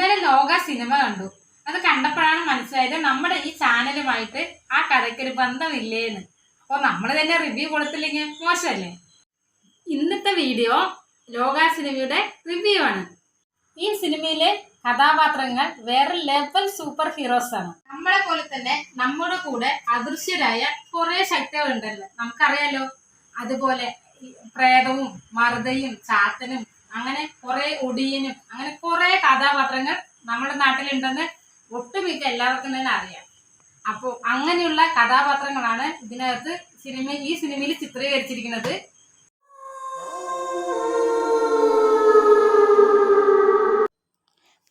ഇന്നലെ ലോക സിനിമ കണ്ടു. അത് കണ്ടപ്പോഴാണ് മനസ്സിലായത് നമ്മുടെ ഈ ചാനലുമായിട്ട് ആ കഥയ്ക്കൊരു ബന്ധമില്ലേന്ന്. അപ്പോൾ നമ്മൾ തന്നെ റിവ്യൂ കൊടുത്തില്ലെങ്കിൽ മോശമല്ലേ? ഇന്നത്തെ വീഡിയോ ലോക സിനിമയുടെ റിവ്യൂ ആണ്. ഈ സിനിമയിലെ കഥാപാത്രങ്ങൾ വേറെ ലെവൽ സൂപ്പർ ഹീറോസ് ആണ്. നമ്മളെ പോലെ തന്നെ നമ്മുടെ കൂടെ അദൃശ്യരായ കുറെ ശക്തികളുണ്ടല്ലോ. നമുക്കറിയാലോ? അതുപോലെ പ്രേതവും മറുതയും ചാത്തനും അങ്ങനെ കുറെ ഒടിയനും അങ്ങനെ കുറെ കഥാപാത്രങ്ങൾ നമ്മുടെ നാട്ടിലുണ്ടെന്ന് ഒട്ടുമിക്ക എല്ലാവർക്കും തന്നെ അറിയാം. അപ്പോൾ അങ്ങനെയുള്ള കഥാപാത്രങ്ങളാണ് ഇതിനകത്ത് സിനിമ ഈ സിനിമയിൽ ചിത്രീകരിച്ചിരിക്കുന്നത്.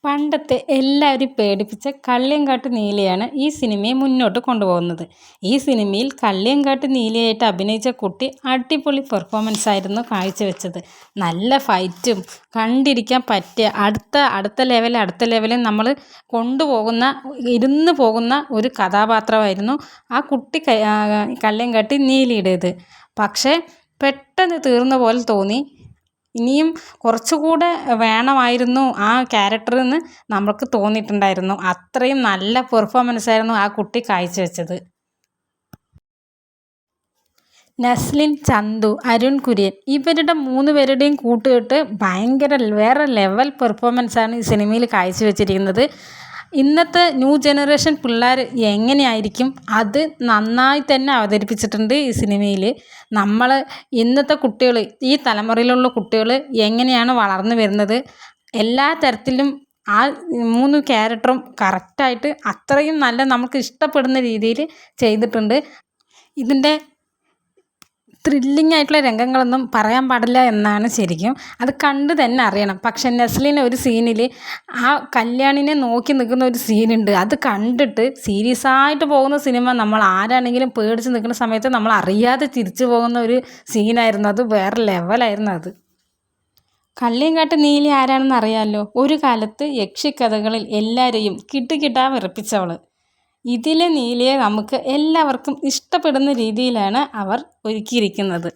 പണ്ടത്തെ എല്ലാവരും പേടിപ്പിച്ച കള്ളിയങ്കാട്ട് നീലയാണ് ഈ സിനിമയെ മുന്നോട്ട് കൊണ്ടുപോകുന്നത്. ഈ സിനിമയിൽ കള്ളിയങ്കാട്ട് നീലയായിട്ട് അഭിനയിച്ച കുട്ടി അടിപൊളി പെർഫോമൻസ് ആയിരുന്നു കാഴ്ചവെച്ചത്. നല്ല ഫൈറ്റും കണ്ടിരിക്കാൻ പറ്റിയ അടുത്ത അടുത്ത ലെവൽ അടുത്ത ലെവലിൽ നമ്മൾ കൊണ്ടുപോകുന്ന ഇരുന്ന് പോകുന്ന ഒരു കഥാപാത്രമായിരുന്നു ആ കുട്ടി കള്ളിയങ്കാട്ടി നീലയുടേത്. പക്ഷേ പെട്ടെന്ന് തീർന്ന പോലെ തോന്നി ഇനിയും കുറച്ചുകൂടെ വേണമായിരുന്നു ആ ക്യാരക്ടറെന്ന് നമുക്ക് തോന്നിയിട്ടുണ്ടായിരുന്നു. അത്രയും നല്ല പെർഫോമൻസ് ആയിരുന്നു ആ കുട്ടി കാഴ്ചവെച്ചത്. നസ്ലിൻ ചന്തു അരുൺ കുര്യൻ ഇവരുടെ മൂന്ന് പേരുടെയും കൂട്ടുകെട്ട് ഭയങ്കര വേറെ ലെവൽ പെർഫോമൻസാണ് ഈ സിനിമയിൽ കാഴ്ചവെച്ചിരിക്കുന്നത്. ഇന്നത്തെ ന്യൂ ജനറേഷൻ പിള്ളേർ എങ്ങനെയായിരിക്കും? അത് നന്നായി തന്നെ അവതരിപ്പിച്ചിട്ടുണ്ട് ഈ സിനിമയിൽ നമ്മൾ ഇന്നത്തെ കുട്ടികൾ ഈ തലമുറയിലുള്ള കുട്ടികൾ എങ്ങനെയാണ് വളർന്നു വരുന്നത്? എല്ലാ തരത്തിലും ആ മൂന്ന് ക്യാരക്ടറും കറക്റ്റായിട്ട് അത്രയും നല്ല നമുക്ക് ഇഷ്ടപ്പെടുന്ന രീതിയിൽ ചെയ്തിട്ടുണ്ട്. ഇതിന്റെ ത്രില്ലിംഗ് ആയിട്ടുള്ള രംഗങ്ങളൊന്നും പറയാൻ പാടില്ല എന്നാണ് ശരിക്കും. അത് കണ്ട് തന്നെ അറിയണം. പക്ഷെ നസ്ലിന് ഒരു സീനിൽ ആ കല്യാണിനെ നോക്കി നിൽക്കുന്ന ഒരു സീനുണ്ട്. അത് കണ്ടിട്ട് സീരിയസ് ആയിട്ട് പോകുന്ന സിനിമ നമ്മൾ ആരാണെങ്കിലും പേടിച്ച് നിൽക്കുന്ന സമയത്ത് നമ്മൾ അറിയാതെ തിരിച്ചു പോകുന്ന ഒരു സീനായിരുന്നു. അത് വേറെ ലെവലായിരുന്നു അത്. കള്ളിയങ്കാട്ട് നീലി ആരാണെന്ന് അറിയാമല്ലോ ഒരു കാലത്ത് യക്ഷിക്കഥകളിൽ എല്ലാവരെയും കിട്ടുകിട്ടാ വിറപ്പിച്ചവൾ ഇതിലെ നീലയെ നമുക്ക് എല്ലാവർക്കും ഇഷ്ടപ്പെടുന്ന രീതിയിലാണ് അവർ ഒരുക്കിയിരിക്കുന്നത്.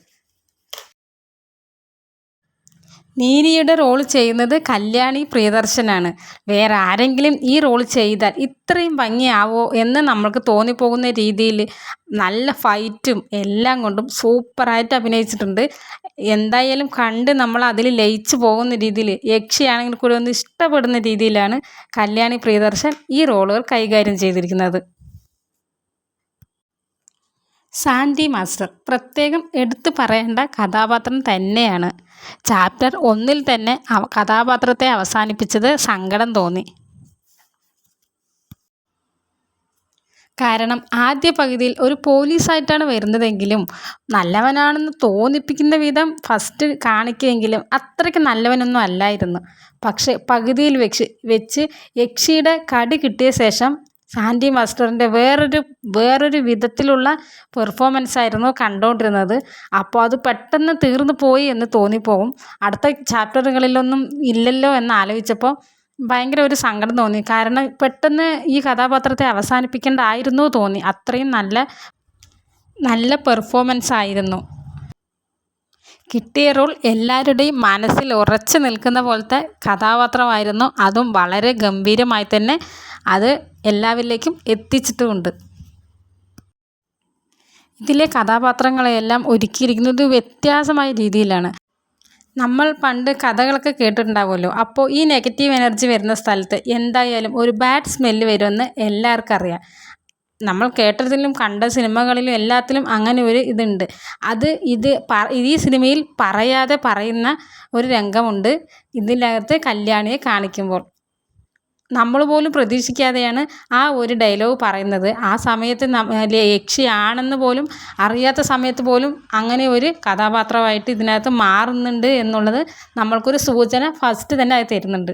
നീലിയുടെ റോൾ ചെയ്യുന്നത് കല്യാണി പ്രിയദർശനാണ്. വേറെ ആരെങ്കിലും ഈ റോൾ ചെയ്താൽ ഇത്രയും ഭംഗിയാവോ എന്ന് നമ്മൾക്ക് തോന്നിപ്പോകുന്ന രീതിയിൽ നല്ല ഫൈറ്റും എല്ലാം കൊണ്ടും സൂപ്പറായിട്ട് അഭിനയിച്ചിട്ടുണ്ട്. എന്തായാലും കണ്ട് നമ്മൾ അതിൽ ലയിച്ചു പോകുന്ന രീതിയിൽ യക്ഷിയാണെങ്കിൽ കൂടി ഒന്ന് ഇഷ്ടപ്പെടുന്ന രീതിയിലാണ് കല്യാണി പ്രിയദർശൻ ഈ റോളുകൾ കൈകാര്യം ചെയ്തിരിക്കുന്നത്. സാൻഡി മാസ്റ്റർ പ്രത്യേകം എടുത്തു പറയേണ്ട കഥാപാത്രം തന്നെയാണ്. ചാപ്റ്റർ ഒന്നിൽ തന്നെ കഥാപാത്രത്തെ അവസാനിപ്പിച്ചത് സങ്കടം തോന്നി. കാരണം ആദ്യ പകുതിയിൽ ഒരു പോലീസായിട്ടാണ് വരുന്നതെങ്കിലും നല്ലവനാണെന്ന് തോന്നിപ്പിക്കുന്ന വിധം ഫസ്റ്റ് കാണിക്കുമെങ്കിലും അത്രയ്ക്ക് നല്ലവനൊന്നും അല്ലായിരുന്നു. പക്ഷേ പകുതിയിൽ വെച്ച് വെച്ച് യക്ഷിയുടെ കടി കിട്ടിയ ശേഷം സാൻഡി മാസ്റ്ററിന്റെ വേറൊരു വേറൊരു വിധത്തിലുള്ള പെർഫോമൻസ് ആയിരുന്നു കണ്ടുകൊണ്ടിരുന്നത് അപ്പോൾ അത് പെട്ടെന്ന് തീർന്നു പോയി എന്ന് തോന്നിപ്പോകും അടുത്ത ചാപ്റ്ററുകളിലൊന്നും ഇല്ലല്ലോ എന്ന് ആലോചിച്ചപ്പോൾ ഭയങ്കര ഒരു സങ്കടം തോന്നി. കാരണം പെട്ടെന്ന് ഈ കഥാപാത്രത്തെ അവസാനിപ്പിക്കേണ്ടായിരുന്നു തോന്നി. അത്രയും നല്ല നല്ല പെർഫോമൻസ് ആയിരുന്നു. കിട്ടിയ റോൾ എല്ലാവരുടെയും മനസ്സിൽ ഉറച്ചു നിൽക്കുന്ന പോലത്തെ കഥാപാത്രമായിരുന്നു. അതും വളരെ ഗംഭീരമായി തന്നെ അത് എല്ലാവരിലേക്കും എത്തിച്ചിട്ടുമുണ്ട്. ഇതിലെ കഥാപാത്രങ്ങളെയെല്ലാം ഒരുക്കിയിരിക്കുന്നത് വ്യത്യാസമായ രീതിയിലാണ്. നമ്മൾ പണ്ട് കഥകളൊക്കെ കേട്ടിട്ടുണ്ടാവുമല്ലോ. അപ്പോൾ ഈ നെഗറ്റീവ് എനർജി വരുന്ന സ്ഥലത്ത് എന്തായാലും ഒരു ബാഡ് സ്മെല്ല് വരുമെന്ന് എല്ലാവർക്കും അറിയാം. നമ്മൾ കേട്ടതിലും കണ്ട സിനിമകളിലും എല്ലാത്തിലും അങ്ങനെ ഒരു ഇതുണ്ട്. അത് ഇത് ഈ സിനിമയിൽ പറയാതെ പറയുന്ന ഒരു രംഗമുണ്ട്. ഇതിനകത്ത് കല്യാണിയെ കാണിക്കുമ്പോൾ. നമ്മൾ പോലും പ്രതീക്ഷിക്കാതെയാണ് ആ ഒരു ഡയലോഗ് പറയുന്നത്. ആ സമയത്ത് യക്ഷിയാണെന്ന് പോലും അറിയാത്ത സമയത്ത് പോലും അങ്ങനെ ഒരു കഥാപാത്രമായിട്ട് ഇതിനകത്ത് മാറുന്നുണ്ട് എന്നുള്ളത് നമ്മൾക്കൊരു സൂചന ഫസ്റ്റ് തന്നെ അത് തരുന്നുണ്ട്.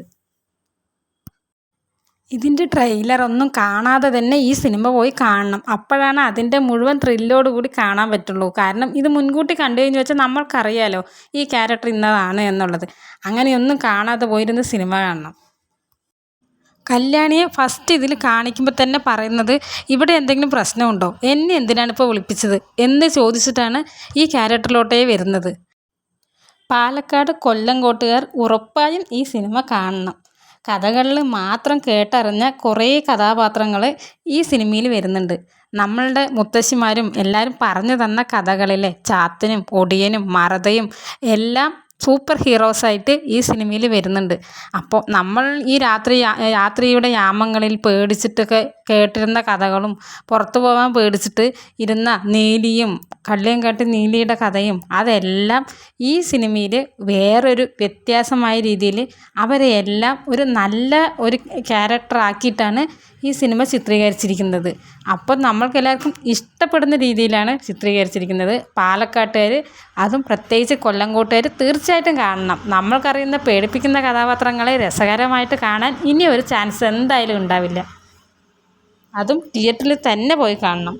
ഇതിന്റെ ട്രെയിലർ ഒന്നും കാണാതെ തന്നെ ഈ സിനിമ പോയി കാണണം. അപ്പോഴാണ് അതിന്റെ മുഴുവൻ ത്രില്ലോട് കൂടി കാണാൻ പറ്റുള്ളൂ. കാരണം ഇത് മുൻകൂട്ടി കണ്ടു കഴിഞ്ഞ് വെച്ചാൽ നമ്മൾക്കറിയാലോ ഈ ക്യാരക്ടർ ഇന്നതാണ് എന്നുള്ളത്. അങ്ങനെയൊന്നും കാണാതെ പോയിരുന്ന് സിനിമ കാണണം. കല്യാണിയെ ഫസ്റ്റ് ഇതിൽ കാണിക്കുമ്പോൾ തന്നെ പറയുന്നത് ഇവിടെ എന്തെങ്കിലും പ്രശ്നമുണ്ടോ? എന്നെ എന്തിനാണ് ഇപ്പോൾ വിളിപ്പിച്ചത്? എന്ന് ചോദിച്ചിട്ടാണ് ഈ ക്യാരക്ടറിലോട്ടേ വരുന്നത്. പാലക്കാട് കൊല്ലംകോട്ടുകാർ ഉറപ്പായും ഈ സിനിമ കാണണം. കഥകളിൽ മാത്രം കേട്ടറിഞ്ഞ കുറേ കഥാപാത്രങ്ങൾ ഈ സിനിമയിൽ വരുന്നുണ്ട്. നമ്മളുടെ മുത്തശ്ശിമാരും എല്ലാവരും പറഞ്ഞു തന്ന കഥകളിലെ ചാത്തനും ഒടിയനും മറതയും എല്ലാം സൂപ്പർ ഹീറോസായിട്ട് ഈ സിനിമയിൽ വരുന്നുണ്ട്. അപ്പോൾ നമ്മൾ ഈ രാത്രി രാത്രിയുടെ യാമങ്ങളിൽ പേടിച്ചിട്ടൊക്കെ കേട്ടിരുന്ന കഥകളും പുറത്തു പോകാൻ പേടിച്ചിട്ട് ഇരുന്ന നീലിയും കള്ളിയും കേട്ട് നീലിയുടെ കഥയും അതെല്ലാം ഈ സിനിമയിൽ വേറൊരു വ്യത്യാസമായ രീതിയിൽ അവരെ എല്ലാം ഒരു നല്ല ഒരു ക്യാരക്ടർ ആക്കിയിട്ടാണ് ഈ സിനിമ ചിത്രീകരിച്ചിരിക്കുന്നത്. അപ്പോൾ നമ്മൾക്കെല്ലാവർക്കും ഇഷ്ടപ്പെടുന്ന രീതിയിലാണ് ചിത്രീകരിച്ചിരിക്കുന്നത്. പാലക്കാട്ടുകാർ അതും പ്രത്യേകിച്ച് കൊല്ലംകോട്ടുകാർ തീർച്ചയായിട്ടും കാണണം. നമ്മൾക്കറിയുന്ന പേടിപ്പിക്കുന്ന കഥാപാത്രങ്ങളെ രസകരമായിട്ട് കാണാൻ ഇനി ഒരു ചാൻസ് എന്തായാലും ഉണ്ടാവില്ല. അതും തിയേറ്ററിൽ തന്നെ പോയി കാണണം.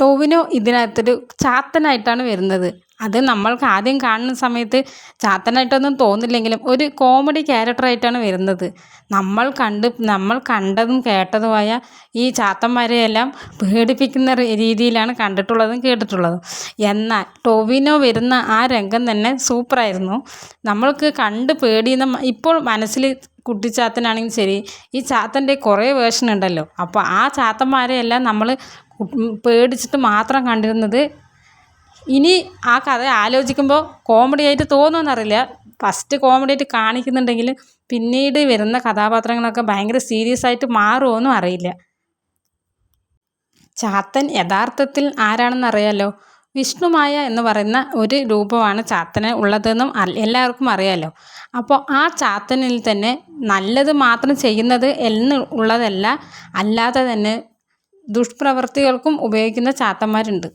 ടോവിനോ ഇതിനകത്തൊരു ചാത്തനായിട്ടാണ് വരുന്നത്. അത് നമ്മൾക്ക് ആദ്യം കാണുന്ന സമയത്ത് ചാത്തനായിട്ടൊന്നും തോന്നില്ലെങ്കിലും ഒരു കോമഡി ക്യാരക്ടറായിട്ടാണ് വരുന്നത്. നമ്മൾ കണ്ട് നമ്മൾ കണ്ടതും കേട്ടതുമായ ഈ ചാത്തന്മാരെയെല്ലാം പേടിപ്പിക്കുന്ന രീതിയിലാണ് കണ്ടിട്ടുള്ളതും കേട്ടിട്ടുള്ളതും. എന്നാൽ ടൊവിനോ വരുന്ന ആ രംഗം തന്നെ സൂപ്പറായിരുന്നു. നമ്മൾക്ക് കണ്ട് പേടിയുന്ന ഇപ്പോൾ മനസ്സിൽ കുട്ടിച്ചാത്തനാണെങ്കിലും ശരി ഈ ചാത്തന്റെ കുറേ വേർഷൻ ഉണ്ടല്ലോ. അപ്പോൾ ആ ചാത്തന്മാരെയെല്ലാം നമ്മൾ പേടിച്ചിട്ട് മാത്രം കണ്ടിരുന്നത്. ഇനി ആ കഥ ആലോചിക്കുമ്പോൾ കോമഡി ആയിട്ട് തോന്നുമെന്നറിയില്ല ഫസ്റ്റ് കോമഡി ആയിട്ട് കാണിക്കുന്നുണ്ടെങ്കിൽ പിന്നീട് വരുന്ന കഥാപാത്രങ്ങളൊക്കെ ഭയങ്കര സീരിയസ് ആയിട്ട് മാറുമോയെന്നും അറിയില്ല. ചാത്തൻ യഥാർത്ഥത്തിൽ ആരാണെന്ന് അറിയാലോ? വിഷ്ണുമായ എന്ന് പറയുന്ന ഒരു രൂപമാണ് ചാത്തന് ഉള്ളതെന്നും എല്ലാവർക്കും അറിയാലോ. അപ്പോൾ ആ ചാത്തനിൽ തന്നെ നല്ലത് മാത്രം ചെയ്യുന്നത് എന്ന് ഉള്ളതല്ല അല്ലാതെ തന്നെ ദുഷ്പ്രവർത്തികൾക്കും ഉപയോഗിക്കുന്ന ചാത്തന്മാരുണ്ട്.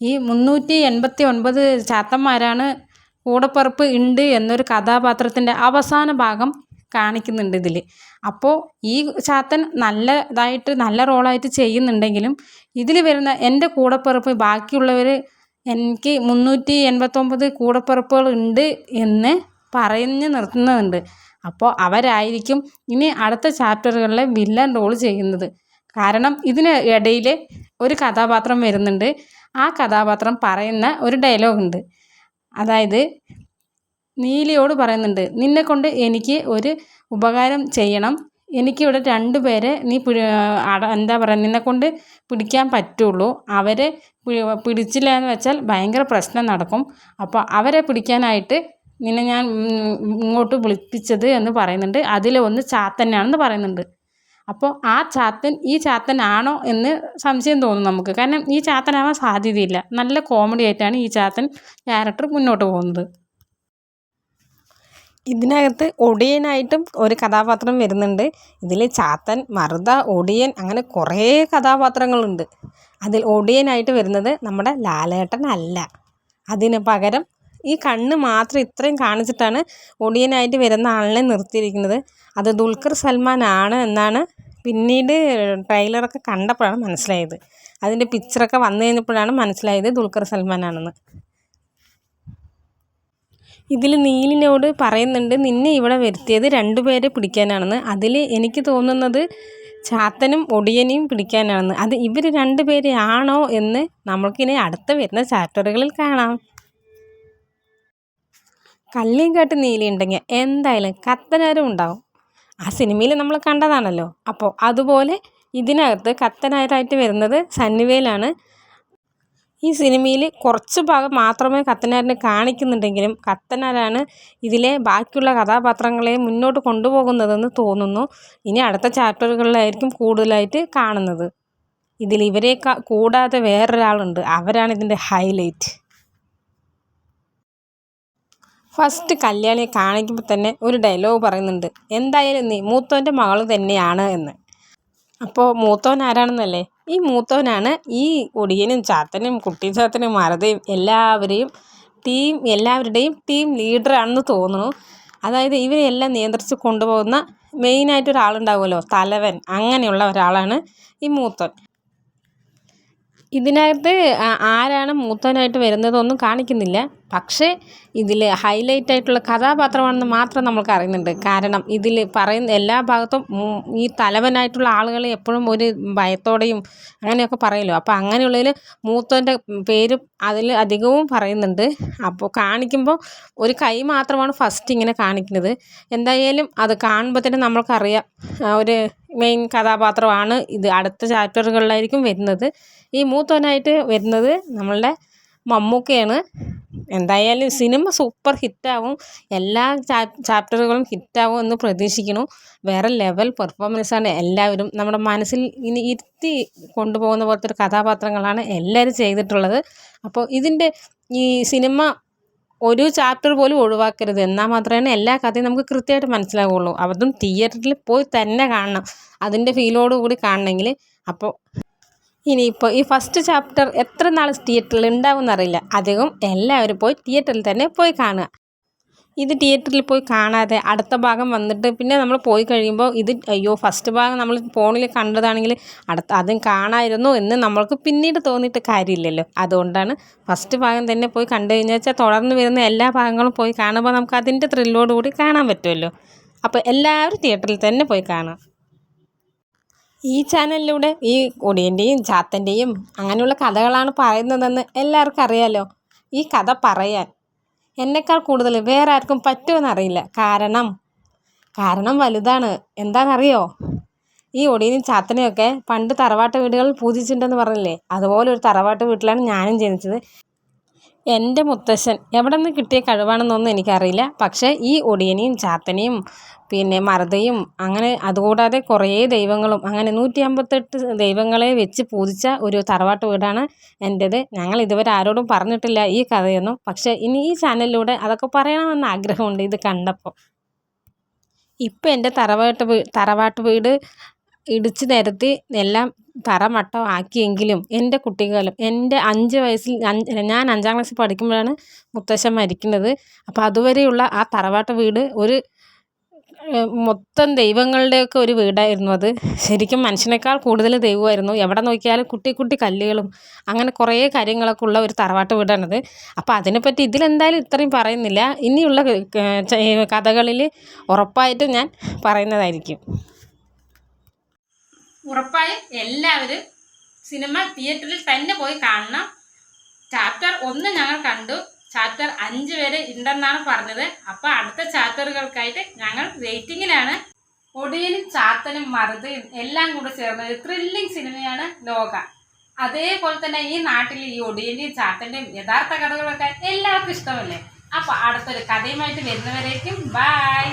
ഈ മുന്നൂറ്റി എൺപത്തി ഒൻപത് ചാത്തന്മാരാണ് കൂടപ്പറപ്പ് ഉണ്ട് എന്നൊരു കഥാപാത്രത്തിന്റെ അവസാന ഭാഗം കാണിക്കുന്നുണ്ട് ഇതിൽ അപ്പോൾ ഈ ചാത്തൻ നല്ലതായിട്ട് നല്ല റോളായിട്ട് ചെയ്യുന്നുണ്ടെങ്കിലും ഇതിൽ വരുന്ന എന്റെ കൂടപ്പിറപ്പ് ബാക്കിയുള്ളവർ എനിക്ക് മുന്നൂറ്റി എൺപത്തൊമ്പത് കൂടപ്പിറപ്പുകൾ ഉണ്ട് എന്ന് പറഞ്ഞ് നിർത്തുന്നുണ്ട്. അപ്പോൾ അവരായിരിക്കും ഇനി അടുത്ത ചാപ്റ്ററുകളിലെ വില്ലൻ റോൾ ചെയ്യുന്നത്. കാരണം ഇതിന് ഇടയിൽ ഒരു കഥാപാത്രം വരുന്നുണ്ട്. ആ കഥാപാത്രം പറയുന്ന ഒരു ഡയലോഗ് ഉണ്ട്. അതായത് നീലിയോട് പറയുന്നുണ്ട് നിന്നെക്കൊണ്ട് എനിക്ക് ഒരു ഉപകാരം ചെയ്യണം. എനിക്കിവിടെ രണ്ട് പേരെ നീ എന്താ പറയുക നിന്നെക്കൊണ്ട് പിടിക്കാൻ പറ്റുള്ളൂ. അവരെ പിടിച്ചില്ല എന്ന് വെച്ചാൽ ഭയങ്കര പ്രശ്നം നടക്കും. അപ്പോൾ അവരെ പിടിക്കാനായിട്ട് നിന്നെ ഞാൻ ഇങ്ങോട്ട് വിളിപ്പിച്ചത് എന്ന് പറയുന്നുണ്ട്. അതിൽ ഒന്ന് ചാത്തന്നെയാണെന്ന് പറയുന്നുണ്ട്. അപ്പോൾ ആ ചാത്തൻ ഈ ചാത്തനാണോ എന്ന് സംശയം തോന്നും നമുക്ക്. കാരണം ഈ ചാത്തനാവാൻ സാധ്യതയില്ല. നല്ല കോമഡി ആയിട്ടാണ് ഈ ചാത്തൻ ക്യാരക്ടർ മുന്നോട്ട് പോകുന്നത്. ഇതിനകത്ത് ഒടിയനായിട്ടും ഒരു കഥാപാത്രം വരുന്നുണ്ട്. ഇതിൽ ചാത്തൻ മറുത ഒടിയൻ അങ്ങനെ കുറേ കഥാപാത്രങ്ങളുണ്ട്. അതിൽ ഒടിയനായിട്ട് വരുന്നത് നമ്മുടെ ലാലേട്ടനല്ല. അതിന് പകരം ഈ കണ്ണ് മാത്രം ഇത്രയും കാണിച്ചിട്ടാണ് ഒടിയനായിട്ട് വരുന്ന ആളിനെ നിർത്തിയിരിക്കുന്നത്. അത് ദുൽഖർ സൽമാൻ ആണ് എന്നാണ് പിന്നീട് ട്രെയിലറൊക്കെ കണ്ടപ്പോഴാണ് മനസ്സിലായത്. അതിന്റെ പിക്ചറൊക്കെ വന്നു കഴിഞ്ഞപ്പോഴാണ് മനസ്സിലായത് ദുൽഖർ സൽമാൻ ആണെന്ന്. ഇതിൽ നീലിനോട് പറയുന്നുണ്ട് നിന്നെ ഇവിടെ വരുത്തിയത് രണ്ടുപേരെ പിടിക്കാനാണെന്ന്. അതിൽ എനിക്ക് തോന്നുന്നത് ചാത്തനും ഒടിയനെയും പിടിക്കാനാണെന്ന്. അത് ഇവർ രണ്ടുപേരെയാണോ എന്ന് നമുക്കിനി അടുത്ത വരുന്ന ചാപ്റ്ററുകളിൽ കാണാം. കള്ളിയും നീലി ഉണ്ടെങ്കിൽ എന്തായാലും കത്തനാരും ഉണ്ടാവും. ആ സിനിമയിൽ നമ്മൾ കണ്ടതാണല്ലോ. അപ്പോൾ അതുപോലെ ഇതിനകത്ത് കത്തനാരായിട്ട് വരുന്നത് സന്നിവേലാണ്. ഈ സിനിമയിൽ കുറച്ച് ഭാഗം മാത്രമേ കത്തനാരനെ കാണിക്കുന്നുണ്ടെങ്കിലും കത്തനാരാണ് ഇതിലെ ബാക്കിയുള്ള കഥാപാത്രങ്ങളെ മുന്നോട്ട് കൊണ്ടുപോകുന്നതെന്ന് തോന്നുന്നു. ഇനി അടുത്ത ചാപ്റ്ററുകളിലായിരിക്കും കൂടുതലായിട്ട് കാണുന്നത്. ഇതിൽ ഇവരെ കൂടാതെ വേറൊരാളുണ്ട്. അവരാണ് ഇതിന്റെ ഹൈലൈറ്റ്. ഫസ്റ്റ് കല്യാണിയെ കാണിക്കുമ്പോൾ തന്നെ ഒരു ഡയലോഗ് പറയുന്നുണ്ട്. എന്തായാലും നീ മൂത്തോന്റെ മകൾ തന്നെയാണ് എന്ന്. അപ്പോൾ മൂത്തോൻ ആരാണെന്നല്ലേ? ഈ മൂത്തോനാണ് ഈ ഒടിയനും ചാത്തനും കുട്ടിച്ചാത്തനും മരതയും എല്ലാവരെയും ടീം എല്ലാവരുടെയും ടീം ലീഡറാണെന്ന് തോന്നുന്നു. അതായത് ഇവരെല്ലാം നിയന്ത്രിച്ച് കൊണ്ടുപോകുന്ന മെയിനായിട്ട് ഒരാളുണ്ടാവുമല്ലോ തലവൻ. അങ്ങനെയുള്ള ഒരാളാണ് ഈ മൂത്തോൻ. ഇതിനകത്ത് ആരാണ് മൂത്തനായിട്ട് വരുന്നതൊന്നും കാണിക്കുന്നില്ല. പക്ഷേ ഇതിൽ ഹൈലൈറ്റ് ആയിട്ടുള്ള കഥാപാത്രമാണെന്ന് മാത്രം നമ്മൾക്ക് അറിയുന്നുണ്ട്. കാരണം ഇതിൽ പറയുന്ന എല്ലാ ഭാഗത്തും ഈ തലവനായിട്ടുള്ള ആളുകളെ എപ്പോഴും ഒരു ഭയത്തോടെയും അങ്ങനെയൊക്കെ പറയുമല്ലോ അപ്പോൾ അങ്ങനെയുള്ളതിൽ മൂത്തവന്റെ പേരും അതിൽ അധികവും പറയുന്നുണ്ട്. അപ്പോൾ കാണിക്കുമ്പോൾ ഒരു കൈ മാത്രമാണ് ഫസ്റ്റ് ഇങ്ങനെ കാണിക്കുന്നത്. എന്തായാലും അത് കാണുമ്പോൾ തന്നെ നമ്മൾക്കറിയാം ഒരു മെയിൻ കഥാപാത്രമാണ് ഇത്. അടുത്ത ചാപ്റ്ററുകളിലായിരിക്കും വരുന്നത്. ഈ മൂത്തവനായിട്ട് വരുന്നത് നമ്മളുടെ മമ്മൂക്കയാണ്. എന്തായാലും സിനിമ സൂപ്പർ ഹിറ്റാവും എല്ലാ ചാപ്റ്ററുകളും ഹിറ്റാവും എന്ന് പ്രതീക്ഷിക്കുന്നു. വേറെ ലെവൽ പെർഫോമൻസാണ് എല്ലാവരും. നമ്മുടെ മനസ്സിൽ ഇനി ഇരുത്തി കൊണ്ടുപോകുന്ന പോലത്തെ ഒരു കഥാപാത്രങ്ങളാണ് എല്ലാവരും ചെയ്തിട്ടുള്ളത്. അപ്പോൾ ഇതിന്റെ ഈ സിനിമ ഒരു ചാപ്റ്റർ പോലും ഒഴിവാക്കരുത്. എന്നാൽ മാത്രമേ എല്ലാ കഥയും നമുക്ക് കൃത്യമായിട്ട് മനസ്സിലാവുള്ളൂ. അതും തിയേറ്ററിൽ പോയി തന്നെ കാണണം. അതിന്റെ ഫീലോടുകൂടി കാണണമെങ്കിൽ. അപ്പോൾ ഇനിയിപ്പോൾ ഈ ഫസ്റ്റ് ചാപ്റ്റർ എത്ര നാൾ തിയേറ്ററിൽ ഉണ്ടാവും എന്നറിയില്ല അധികം എല്ലാവരും പോയി തിയേറ്ററിൽ തന്നെ പോയി കാണുക. ഇത് തിയേറ്ററിൽ പോയി കാണാതെ അടുത്ത ഭാഗം വന്നിട്ട് പിന്നെ നമ്മൾ പോയി കഴിയുമ്പോൾ ഇത് അയ്യോ ഫസ്റ്റ് ഭാഗം നമ്മൾ ഫോണിൽ കണ്ടതാണെങ്കിൽ അടുത്ത അതും കാണായിരുന്നു എന്ന് നമ്മൾക്ക് പിന്നീട് തോന്നിയിട്ട് കാര്യമില്ലല്ലോ. അതുകൊണ്ടാണ് ഫസ്റ്റ് ഭാഗം തന്നെ പോയി കണ്ടു കഴിഞ്ഞാൽ വെച്ചാൽ തുടർന്ന് വരുന്ന എല്ലാ ഭാഗങ്ങളും പോയി കാണുമ്പോൾ നമുക്ക് അതിന്റെ ത്രില്ലോടുകൂടി കാണാൻ പറ്റുമല്ലോ. അപ്പോൾ എല്ലാവരും തിയേറ്ററിൽ തന്നെ പോയി കാണാം ഈ ചാനലിലൂടെ ഈ ഒടിയന്റെയും ചാത്തന്റെയും അങ്ങനെയുള്ള കഥകളാണ് പറയുന്നതെന്ന് എല്ലാവർക്കും അറിയാലോ? ഈ കഥ പറയാൻ എന്നെക്കാൾ കൂടുതൽ വേറെ ആർക്കും പറ്റുമെന്നറിയില്ല കാരണം കാരണം വലുതാണ്. എന്താണെന്നറിയോ? ഈ ഒടിയനും ചാത്തനെയൊക്കെ പണ്ട് തറവാട്ട് വീടുകളിൽ പൂജിച്ചിട്ടുണ്ടെന്ന് പറഞ്ഞില്ലേ? അതുപോലെ ഒരു തറവാട്ട് വീട്ടിലാണ് ഞാനും ജനിച്ചത്. എന്റെ മുത്തശ്ശൻ എവിടെ നിന്ന് കിട്ടിയ കഴിവാണെന്നൊന്നും എനിക്കറിയില്ല. പക്ഷേ ഈ ഒടിയനെയും ചാത്തനെയും പിന്നെ മറുതയും അങ്ങനെ അതുകൂടാതെ കുറേ ദൈവങ്ങളും അങ്ങനെ നൂറ്റി അമ്പത്തെട്ട് ദൈവങ്ങളെ വെച്ച് പൂജിച്ച ഒരു തറവാട്ട് വീടാണ് എന്റേത്. ഞങ്ങൾ ഇതുവരെ ആരോടും പറഞ്ഞിട്ടില്ല ഈ കഥയൊന്നും. പക്ഷേ ഇനി ഈ ചാനലിലൂടെ അതൊക്കെ പറയണമെന്ന് ആഗ്രഹമുണ്ട് ഇത് കണ്ടപ്പോൾ. ഇപ്പം എന്റെ തറവാട്ട് വീ തറവാട്ട് വീട് ഇടിച്ച് നിരത്തി എല്ലാം തറമട്ടം ആക്കിയെങ്കിലും എന്റെ കുട്ടിക്കാലം എന്റെ അഞ്ച് വയസ്സിൽ ഞാൻ അഞ്ചാം ക്ലാസ്സിൽ പഠിക്കുമ്പോഴാണ് മുത്തശ്ശൻ മരിക്കുന്നത്. അപ്പോൾ അതുവരെയുള്ള ആ തറവാട്ട് വീട് ഒരു മൊത്തം ദൈവങ്ങളുടെയൊക്കെ ഒരു വീടായിരുന്നു അത്. ശരിക്കും മനുഷ്യനേക്കാൾ കൂടുതൽ ദൈവമായിരുന്നു. എവിടെ നോക്കിയാലും കുട്ടി കുട്ടി കല്ലുകളും അങ്ങനെ കുറേ കാര്യങ്ങളൊക്കെ ഉള്ള ഒരു തറവാട്ട് വീടാണത്. അപ്പോൾ അതിനെപ്പറ്റി ഇതിലെന്തായാലും ഇത്രയും പറയുന്നില്ല. ഇനിയുള്ള കഥകളിൽ ഉറപ്പായിട്ടും ഞാൻ പറയുന്നതായിരിക്കും. ഉറപ്പായും എല്ലാവരും സിനിമ തിയേറ്ററിൽ തന്നെ പോയി കാണണം. ചാപ്റ്റർ ഒന്ന് ഞങ്ങൾ കണ്ടു. ചാപ്റ്റർ അഞ്ച് വരെ ഉണ്ടെന്നാണ് പറഞ്ഞത്. അപ്പോൾ അടുത്ത ചാപ്റ്ററുകൾക്കായിട്ട് ഞങ്ങൾ വെയിറ്റിങ്ങിലാണ്. ഒടിയനും ചാത്തനും മറുതയും എല്ലാം കൂടെ ചേർന്ന ഒരു ത്രില്ലിംഗ് സിനിമയാണ് ലോക. അതേപോലെ തന്നെ ഈ നാട്ടിൽ ഈ ഒടിയന്റെയും ചാത്തന്റെയും യഥാർത്ഥ കഥകളൊക്കെ എല്ലാവർക്കും ഇഷ്ടമല്ലേ? അപ്പോൾ അടുത്തൊരു കഥയുമായിട്ട് വരുന്നവരേക്കും ബായ്